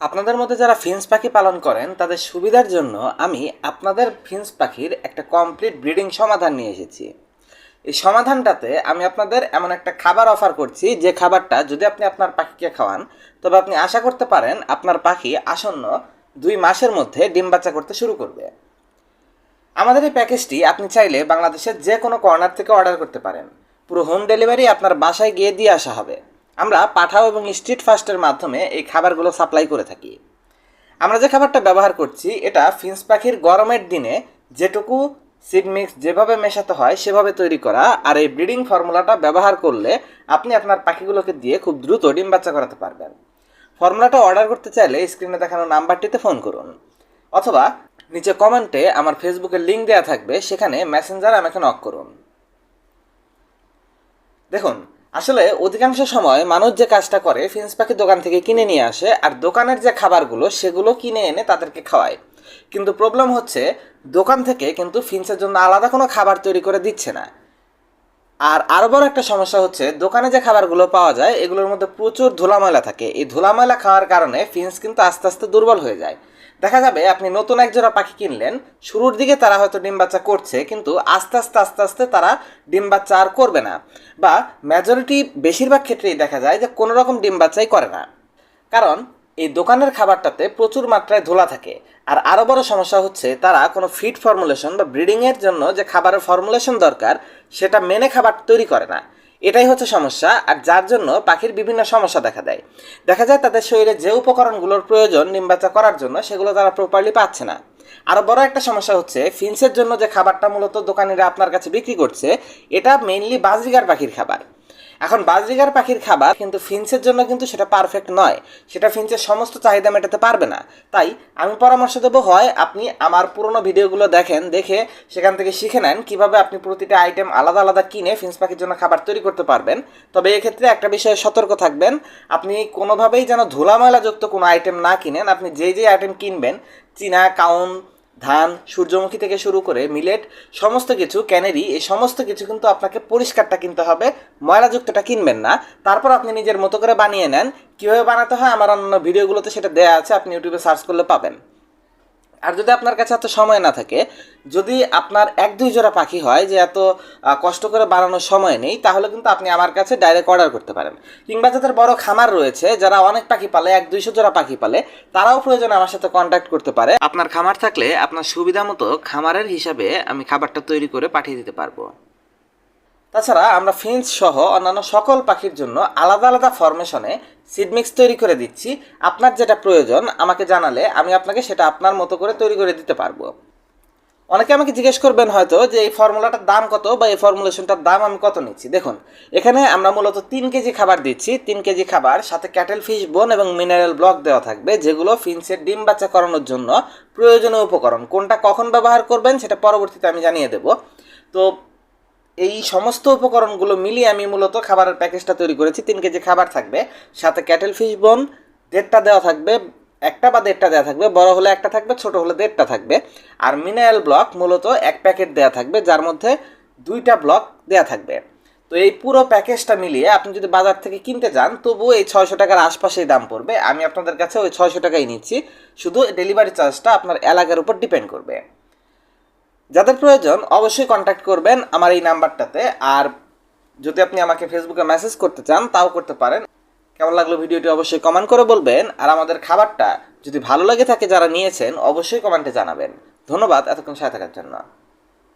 আপনাদের মধ্যে যারা ফিন্স পাখি পালন করেন, তাদের সুবিধার জন্য আমি আপনাদের ফিন্স পাখির একটা কমপ্লিট ব্রিডিং সমাধান নিয়ে এসেছি। এই সমাধানটাতে আমি আপনাদের এমন একটা খাবার অফার করছি, যে খাবারটা যদি আপনি আপনার পাখিকে খাওয়ান, তবে আপনি আশা করতে পারেন আপনার পাখি আসন্ন দুই মাসের মধ্যে ডিম বাচ্চা করতে শুরু করবে। আমাদের এই প্যাকেজটি আপনি চাইলে বাংলাদেশের যে কোনো কর্নার থেকে অর্ডার করতে পারেন। পুরো হোম ডেলিভারি আপনার বাসায় গিয়ে দিয়ে আসা হবে। আমরা পাঠাও এবং স্ট্রিট ফাস্টের মাধ্যমে এই খাবারগুলো সাপ্লাই করে থাকি। আমরা যে খাবারটা ব্যবহার করছি, এটা ফিন্স পাখির গরমের দিনে যেটুকু সিড মিক্স যেভাবে মেশাতে হয়, সেভাবে তৈরি করা আর এই ব্রিডিং ফর্মুলাটা ব্যবহার করলে আপনি আপনার পাখিগুলোকে দিয়ে খুব দ্রুত ডিম বাচ্চা করাতে পারবেন। ফর্মুলাটা অর্ডার করতে চাইলে স্ক্রিনে দেখানো নাম্বারটিতে ফোন করুন। অথবা নিচে কমেন্টে আমার ফেসবুকের লিঙ্ক দেওয়া থাকবে, সেখানে মেসেঞ্জার আমাকে নক করুন। দেখুন আসলে অধিকাংশ সময় মানুষ যে কাজটা করে, ফিন্স পাখি দোকান থেকে কিনে নিয়ে আসে আর দোকানের যে খাবারগুলো, সেগুলো কিনে এনে তাদেরকে খাওয়ায়। কিন্তু প্রবলেম হচ্ছে, দোকান থেকে কিন্তু ফিন্সের জন্য আলাদা কোনো খাবার তৈরি করে দিচ্ছে না। আর আরও বড় একটা সমস্যা হচ্ছে, দোকানে যে খাবারগুলো পাওয়া যায়, এগুলোর মধ্যে প্রচুর ধুলা ময়লা থাকে। এই ধুলা ময়লা খাওয়ার কারণে ফিন্স কিন্তু আস্তে আস্তে দুর্বল হয়ে যায়। দেখা যাবে আপনি নতুন এক জোড়া পাখি কিনলেন, শুরুর দিকে তারা হয়তো ডিম বাচ্চা করছে, কিন্তু আস্তে আস্তে আস্তে আস্তে তারা ডিম বাচ্চা আর করবে না। বা মেজরিটি বেশিরভাগ ক্ষেত্রেই দেখা যায় যে কোনো রকম ডিম বাচ্চাই করে না। কারণ এই দোকানের খাবারটাতে প্রচুর মাত্রায় ধুলা থাকে। আর আরও বড় সমস্যা হচ্ছে, তারা কোনো ফিড ফর্মুলেশন বা ব্রিডিংয়ের জন্য যে খাবারের ফর্মুলেশন দরকার, সেটা মেনে খাবার তৈরি করে না। এটাই হচ্ছে সমস্যা, আর যার জন্য পাখির বিভিন্ন সমস্যা দেখা দেয়। দেখা যায় তাদের শরীরে যে উপকরণগুলোর প্রয়োজন নিম্বাচা করার জন্য, সেগুলো তারা প্রপারলি পাচ্ছে না। আরও বড় একটা সমস্যা হচ্ছে ফিন্সের জন্য যে খাবারটা মূলত দোকানিরা আপনার কাছে বিক্রি করছে, এটা মেইনলি বাজরিগার পাখির খাবার। এখন বাজরিগার পাখির খাবার কিন্তু ফিন্সের জন্য কিন্তু সেটা পারফেক্ট নয়। সেটা ফিন্সের সমস্ত চাহিদা মেটাতে পারবে না। তাই আমি পরামর্শ দেবো, হয় আপনি আমার পুরনো ভিডিওগুলো দেখেন, দেখে সেখান থেকে শিখে নেন কীভাবে আপনি প্রতিটা আইটেম আলাদা আলাদা কিনে ফিন্স পাখির জন্য খাবার তৈরি করতে পারবেন। তবে এক্ষেত্রে একটা বিষয়ে সতর্ক থাকবেন, আপনি কোনোভাবেই যেন ধুলা ময়লাযুক্ত কোনো আইটেম না কিনেন, আপনি যেই যেই আইটেম কিনবেন, চীনা, কাউন ধান, সূর্যমুখী থেকে শুরু করে মিলেট, সমস্ত কিছু, ক্যানেরি, এই সমস্ত কিছু কিন্তু আপনাকে পরিষ্কারটা কিনতে হবে। ময়লাযুক্তটা কিনবেন না। তারপর আপনি নিজের মতো করে বানিয়ে নেন। কীভাবে বানাতে হয়, আমার অন্য ভিডিওগুলোতে সেটা দেওয়া আছে, আপনি ইউটিউবে সার্চ করলে পাবেন। আর যদি আপনার কাছে এত সময় না থাকে, যদি আপনার এক দুই জোড়া পাখি হয় যে এত কষ্ট করে বানানোর সময় নেই, তাহলে কিন্তু আপনি আমার কাছে ডাইরেক্ট অর্ডার করতে পারেন। কিংবা যাদের বড় খামার রয়েছে, যারা অনেক পাখি পালে, এক দুইশো জোড়া পাখি পালে, তারাও প্রয়োজনে আমার সাথে কন্ট্যাক্ট করতে পারে। আপনার খামার থাকলে আপনার সুবিধা মতো খামারের হিসাবে আমি খাবারটা তৈরি করে পাঠিয়ে দিতে পারব। তাছাড়া আমরা ফিন্স সহ অন্যান্য সকল পাখির জন্য আলাদা আলাদা ফরমেশনে সিড মিক্স তৈরি করে দিচ্ছি। আপনার যেটা প্রয়োজন, আমাকে জানালে আমি আপনাকে সেটা আপনার মতো করে তৈরি করে দিতে পারব। অনেকে আমাকে জিজ্ঞেস করবেন হয়তো যে এই ফর্মুলাটার দাম কত বা এই ফর্মুলেশনটার দাম আমি কত নিচ্ছি। দেখুন, এখানে আমরা মূলত তিন কেজি খাবার দিচ্ছি। তিন কেজি খাবার, সাথে ক্যাটেল ফিশ বোন এবং মিনারেল ব্লক দেওয়া থাকবে, যেগুলো ফিন্সের ডিম বাচ্চা করানোর জন্য প্রয়োজনীয় উপকরণ। কোনটা কখন ব্যবহার করবেন সেটা পরবর্তীতে আমি জানিয়ে দেব। তো এই সমস্ত উপকরণগুলো মিলিয়ে আমি মূলত খাবারের প্যাকেজটা তৈরি করেছি। তিন কেজি খাবার থাকবে, সাথে ক্যাটেল ফিশ বোন, দেড়টা দেওয়া থাকবে, একটা বা দেড়টা দেওয়া থাকবে, বড় হলে একটা থাকবে, ছোট হলে দেড়টা থাকবে। আর মিনারেল ব্লক মূলত এক প্যাকেট দেওয়া থাকবে, যার মধ্যে দুইটা ব্লক দেওয়া থাকবে। তো এই পুরো প্যাকেজটা মিলিয়ে আপনি যদি বাজার থেকে কিনতে যান তবুও এই ছয়শো টাকার আশপাশেই দাম পড়বে। আমি আপনাদের কাছে ওই ছয়শো টাকাই নিচ্ছি। শুধু ডেলিভারি চার্জটা আপনার এলাকার উপর ডিপেন্ড করবে। যাদের প্রয়োজন অবশ্যই কন্ট্যাক্ট করবেন আমার এই নাম্বারটাতে। আর যদি আপনি আমাকে ফেসবুকে মেসেজ করতে চান, তাও করতে পারেন। কেমন লাগল ভিডিওটি অবশ্যই কমেন্ট করে বলবেন। আর আমাদের খাবারটা যদি ভালো লাগে থাকে যারা নিয়েছেন, অবশ্যই কমেন্টে জানাবেন। ধন্যবাদ এতক্ষণ সাথে থাকার জন্য।